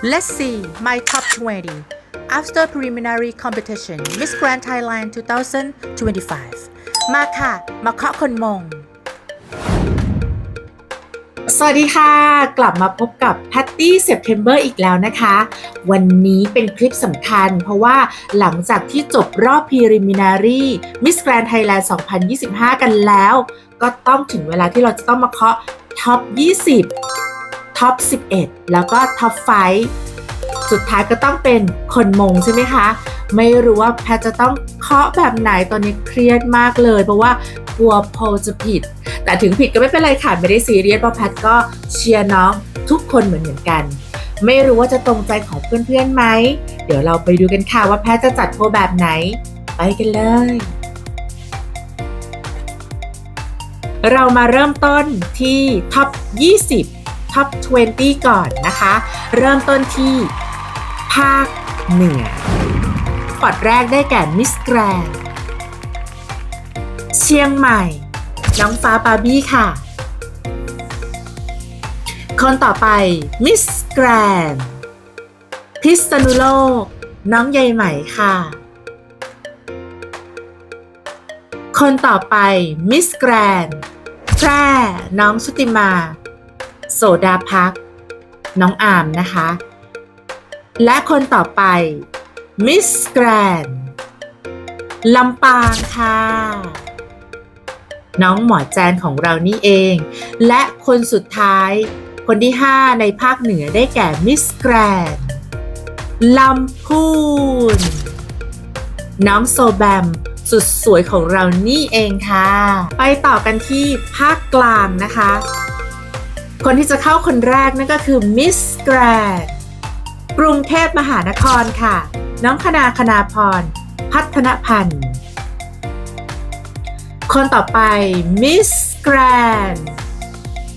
Let's see my top 20 after preliminary competition Miss Grand Thailand 2025 มาค่ะ มาเคาะคนมง สวัสดีค่ะ กลับมาพบกับ Patty September อีกแล้วนะคะ วันนี้เป็นคลิปสำคัญ เพราะว่าหลังจากที่จบรอบ Preliminary Miss Grand Thailand 2025 กันแล้ว ก็ต้องถึงเวลาที่เราจะต้องมาเคาะ Top 20 Top 11 แล้วก็ Top 5สุดท้ายก็ต้องเป็นคนมงใช่ไหมคะ ไม่รู้ว่าแพทจะต้องเคาะแบบไหนตอนนี้เครียดมากเลย เพราะว่ากลัวโพลจะผิด แต่ถึงผิดก็ไม่เป็นไรค่ะ ไม่ได้ซีเรียสเพราะแพทก็เชียร์น้องทุกคนเหมือนเหมือนกัน ไม่รู้ว่าจะตรงใจของเพื่อนๆไหม เดี๋ยวเราไปดูกันค่ะว่าแพทจะจัดโพลแบบไหน ไปกันเลย เรามาเริ่มต้นที่ท็อป 20 ท็อป 20 ก่อนนะคะ เริ่มต้นที่ ภาคเหนือปอดแรกได้แก่มิสแกรนเชียงใหม่ น้องฟ้าบาร์บี้ค่ะ คนต่อไปมิสแกรนพิษณุโลก น้องใยไหม่ค่ะ คนต่อไปมิสแกรนแพร่น้องชุติมา โสดาพัก น้องอามนะคะ และคนต่อไป มิสแกรนลำปางค่ะ น้องหมอแจนของเรานี่เอง และคนสุดท้าย คนที่ 5 ในภาคเหนือได้แก่มิสแกรนลำพูน น้องโซแบมสุดสวยของเรานี่เองค่ะ ไปต่อกันที่ภาคกลางนะคะ คนที่จะเข้าคนแรกนั่นก็คือมิสแกรนกรุงเทพมหานครค่ะ น้องคณาคณาพร พัฒนพันธ์ คนต่อไปมิสแกรน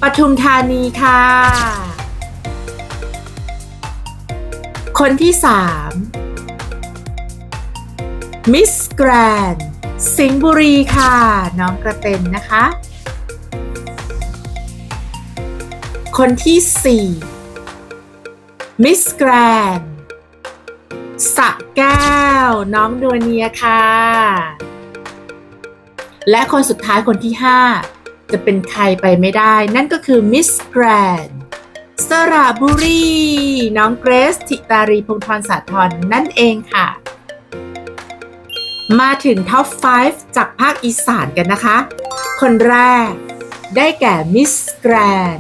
ปทุมธานีค่ะ คนที่สามมิสแกรนสิงห์บุรีค่ะ น้องกระเต็นนะคะ คนที่สี่มิสแกรนสะแก้ว น้องดวเนียค่ะ และคนสุดท้ายคนที่ 5 จะเป็นใครไปไม่ได้ นั่นก็คือมิสแกรนสระบุรี น้องเกรซธิตารีพงศธรสาธรนั่นเองค่ะ มาถึงท็อป 5 จากภาคอีสานกันนะคะ คนแรกได้แก่มิสแกรน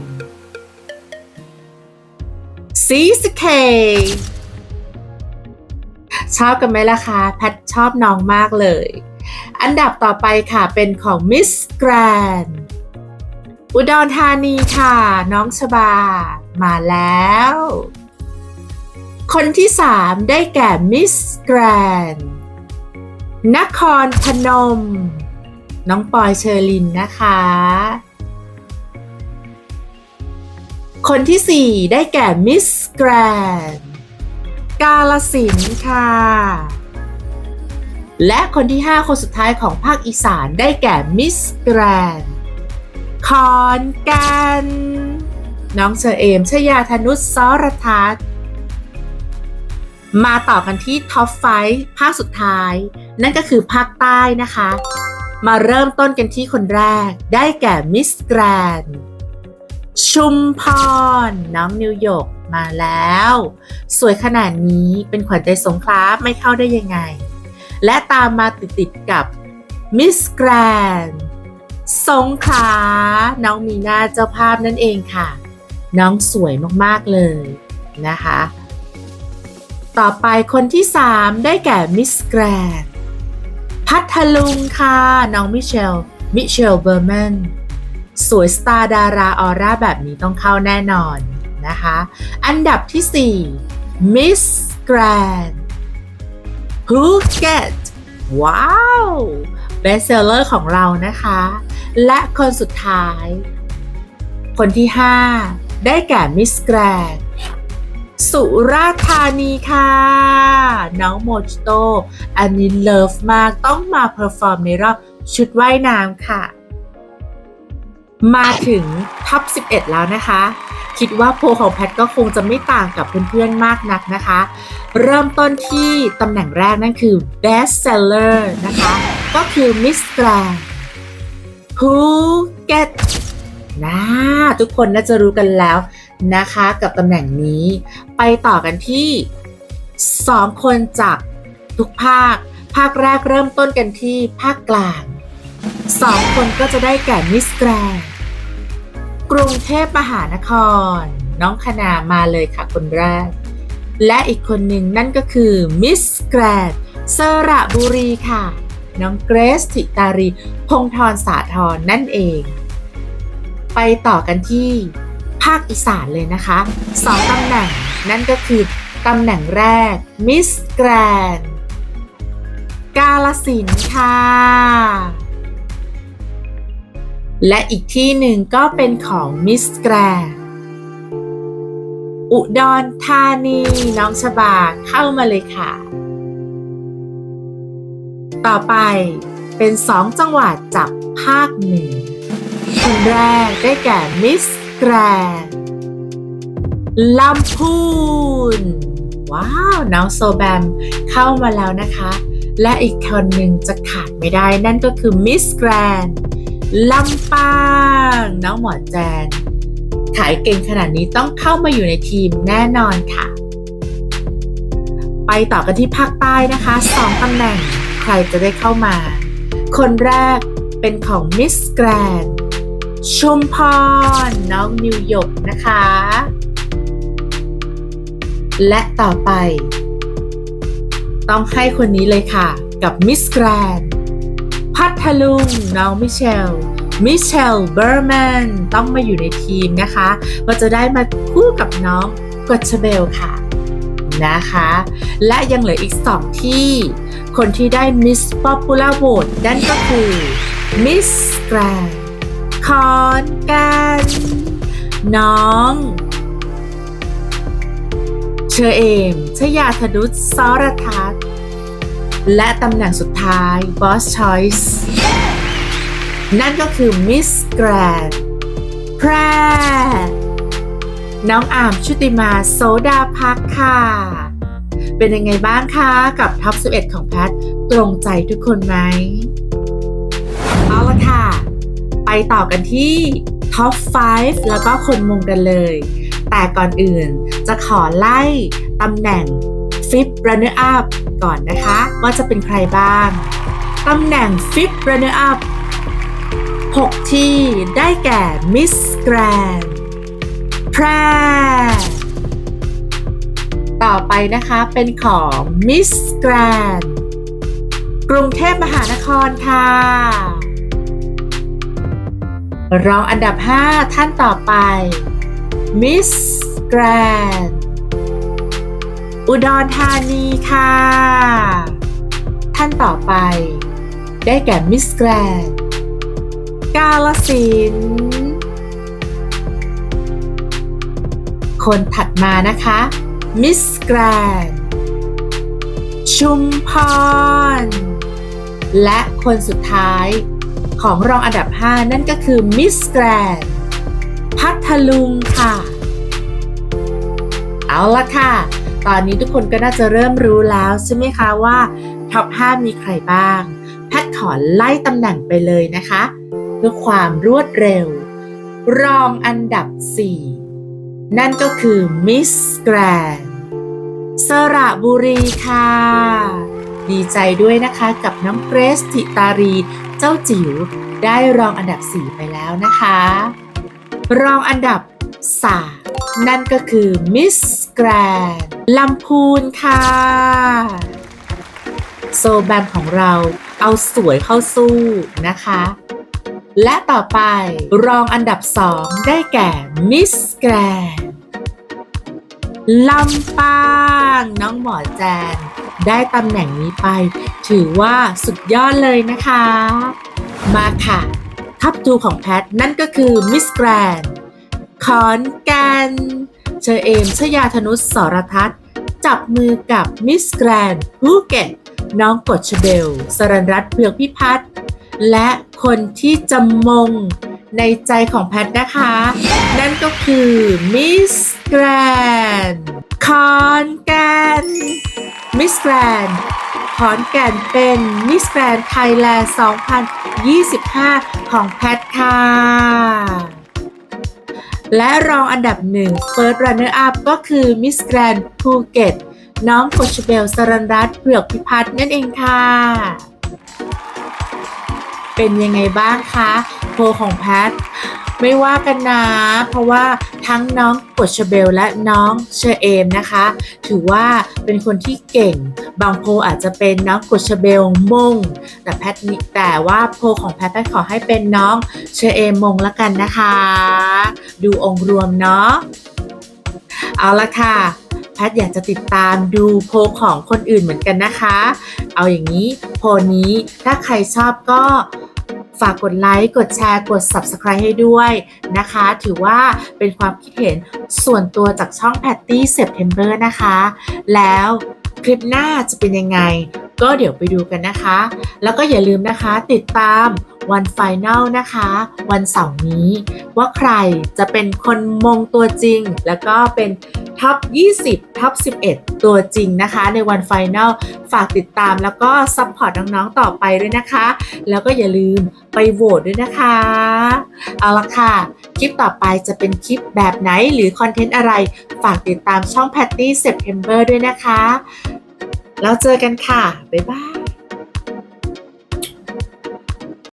ซีสเคชอบกันไหมล่ะคะ แพทชอบน้องมากเลย อันดับต่อไปค่ะเป็นของมิสแกรนอุดรธานีค่ะ น้องชบา มาแล้ว คนที่3ได้แก่มิสแกรนนครพนม น้องปอยเชอร์ลินนะคะ คนที่ 4 ได้แก่มิสแกรนกาลสินค่ะ และคนที่ 5 คนสุดท้ายของภาคอีสานได้แก่มิสแกรนขอนกันน้องเชอเอมชยาธนุษสรทัศน์มาต่อกันที่ท็อปไฟภาคสุดท้าย นั่นก็คือภาคใต้นะคะ มาเริ่มต้นกันที่คนแรกได้แก่มิสแกรน ชุมพรน้องนิวยอร์กมาแล้ว สวยขนาดนี้เป็นขวัญใจสงขลาไม่เข้าได้ยังไง และตามมาติดๆกับมิสแกรนสงขลาน้องมีหน้าเจ้าภาพนั่นเองค่ะ น้องสวยมากๆเลยนะคะ ต่อไปคนที่ 3 ได้แก่มิสแกรนพัทลุงค่ะ น้องมิเชลมิเชลเบอร์แมน สวยสตาร์ดาราออร่าแบบนี้ต้องเข้าแน่นอนนะคะ อันดับที่ 4 Miss Grand Phuket ว้าว Best Seller ของเรานะคะ และคนสุดท้าย คนที่ 5 ได้แก่ Miss Grand สุราธานีค่ะ น้องโมจิโต อันนี้เลิฟมากต้องมาเพอร์ฟอร์มในรอบชุดว่ายน้ำค่ะ มาถึงท็อป 11 แล้วนะคะ คิดว่าโพของแพทก็คงจะไม่ต่างกับเพื่อนๆมากนักนะคะ เริ่มต้นที่ตำแหน่งแรกนั่นคือ best seller นะคะ ก็คือ Miss Grand ภูเก็ตนะทุกคนน่าจะรู้กันแล้วนะคะ กับตำแหน่งนี้ ไปต่อกันที่ 2 คนจากทุกภาค ภาคแรกเริ่มต้นกันที่ภาคกลาง 2 คนก็จะได้แก่มิสแกรน กรุงเทพมหานคร น้องคณามาเลยค่ะคนแรก และอีกคนหนึ่งนั่นก็คือมิสแกรนสระบุรีค่ะ น้องเกรซธิตารี พงธรสาธรนั่นเอง ไปต่อกันที่ภาคอีสานเลยนะคะสองตำแหน่งนั่นก็คือตำแหน่งแรกมิสแกรนกาลสินค่ะ และอีกที่หนึ่งก็เป็นของมิสแกรอุดรธานีน้องชบาเข้ามาเลยค่ะ ต่อไปเป็นสองจังหวัดจากภาคเหนือคนแรกได้แก่มิสแกรลำพูน ว้าว น้องโซแบมเข้ามาแล้วนะคะ และอีกคนหนึ่งจะขาดไม่ได้นั่นก็คือมิสแกรน ลำปางน้องหมอแจน ขายเก่งขนาดนี้ต้องเข้ามาอยู่ในทีมแน่นอนค่ะ ไปต่อกันที่ภาคใต้นะคะสองตำแหน่งใครจะได้เข้ามา คนแรกเป็นของมิสแกรนชุมพรน้องนิวยกนะคะ และต่อไป ต้องให้คนนี้เลยค่ะ กับมิสแกรน ทลุงน้องมิเชลมิเชลเบอร์แมนต้องมาอยู่ในทีมนะคะว่าจะได้มาคู่กับน้องกดชเบลค่ะนะคะ และยังเหลืออีกสองที่ คนที่ได้ Miss Popular Vote นั่นก็คือ Miss Grand ขอนก่นน้องเชอเอมชยาธนุษสรทัศน์ และตำแหน่งสุดท้าย Boss Choice นั่นก็คือ Miss Grand แพร่น้องอามชุติมาโซดาพักค่ะ เป็นยังไงบ้างคะ กับท็อป 11 ของแพท ตรงใจทุกคนไหม เอาละค่ะ ไปต่อกันที่ท็อป 5 แล้วก็คนมงกันเลย แต่ก่อนอื่นจะขอไล่ตำแหน่ง Fifth Runner Up ก่อนนะคะ ว่าจะเป็นใครบ้างตำแหน่ง Fifth Runner Up 6 ที่ได้แก่ Miss Grand แพรต่อไปนะคะเป็นของ Miss Grand กรุงเทพมหานครค่ะ รองอันดับ 5 ท่านต่อไป Miss Grand อุดรธานีค่ะ ท่านต่อไป ได้แก่ Miss Grand กาลสิน คนถัดมานะคะ มิสแกรนชุมพร และคนสุดท้ายของรองอันดับ 5 นั่นก็คือมิสแกรนพัทลุงค่ะ เอาละค่ะ ตอนนี้ทุกคนก็น่าจะเริ่มรู้แล้วใช่ไหมคะว่าท็อป 5 มีใครบ้าง แพทขอไล่ตำแหน่งไปเลยนะคะ เพื่อความรวดเร็ว รองอันดับ 4 นั่นก็คือมิสแกรนสระบุรีค่ะ ดีใจด้วยนะคะกับน้องเกรซธิตารีเจ้าจิ๋วได้รองอันดับ 4 ไปแล้วนะคะ รองอันดับ 3 นั่นก็คือมิสแกรนลำพูนค่ะ โซแบมของเราเอาสวยเข้าสู้นะคะ และต่อไปรองอันดับ2ได้แก่มิสแกรนลำปางน้องหมอแจน ได้ตำแหน่งนี้ไป ถือว่าสุดยอดเลยนะคะ มาค่ะ ทับทูของแพทนั่นก็คือมิสแกรน ขอนแก่นเชอเอมชยาธนุษสรทัศน์ จับมือกับมิสแกรนภูเก็ตน้องกฎชเบล สรันรัตเพือกพิพัฒน์และคนที่จะมงในใจของแพทนะคะ นั่นก็คือมิสแกรนคอนแกนมิสแกรนขอนแก่นเป็นมิสแกรนไทยแลนด์ 2025 ของแพทค่ะ และรองอันดับหนึ่ง First Runner Up ก็คือมิสแกรนภูเก็ตน้องโคชเบลสรันรัตน์เปลือกพิพัฒน์นั่นเองค่ะ เป็นยังไงบ้างคะโพลของแพทไม่ว่ากันนะ เพราะว่าทั้งน้องกดชเบลและน้องเชอเอมนะคะ ถือว่าเป็นคนที่เก่ง บางโพอาจจะเป็นน้องกดชเบลมงแต่แพทนี่แต่ว่าโพของแพทแพทขอให้เป็นน้องเชเอมมงละกันนะคะ ดูองค์รวมเนาะเอาละค่ะแพทย์อยากจะติดตามดูโพของคนอื่นเหมือนกันนะคะ เอาอย่างนี้โพนี้ถ้าใครชอบก็ฝากกดไลค์ กดแชร์ กด Subscribe ให้ด้วยนะคะ ถือว่าเป็นความคิดเห็นส่วนตัวจากช่อง Patty September นะคะ แล้ว คลิปหน้าจะเป็นยังไง ก็เดี๋ยวไปดูกันนะคะ แล้วก็อย่าลืมนะคะติดตามวันไฟแนลนะคะ วันเสาร์นี้ ว่าใครจะเป็นคนมงตัวจริง แล้วก็เป็นท็อป 20 ท็อป 11 ตัวจริงนะคะ ในวันไฟแนลฝากติดตามแล้วก็ซัพพอร์ตน้องๆต่อไปด้วยนะคะ แล้วก็อย่าลืมไปโหวตด้วยนะคะ เอาละค่ะ คลิปต่อไปจะเป็นคลิปแบบไหนหรือคอนเทนต์อะไร ฝากติดตามช่อง Patty September ด้วยนะคะ แล้วเจอกันค่ะ บ๊ายบาย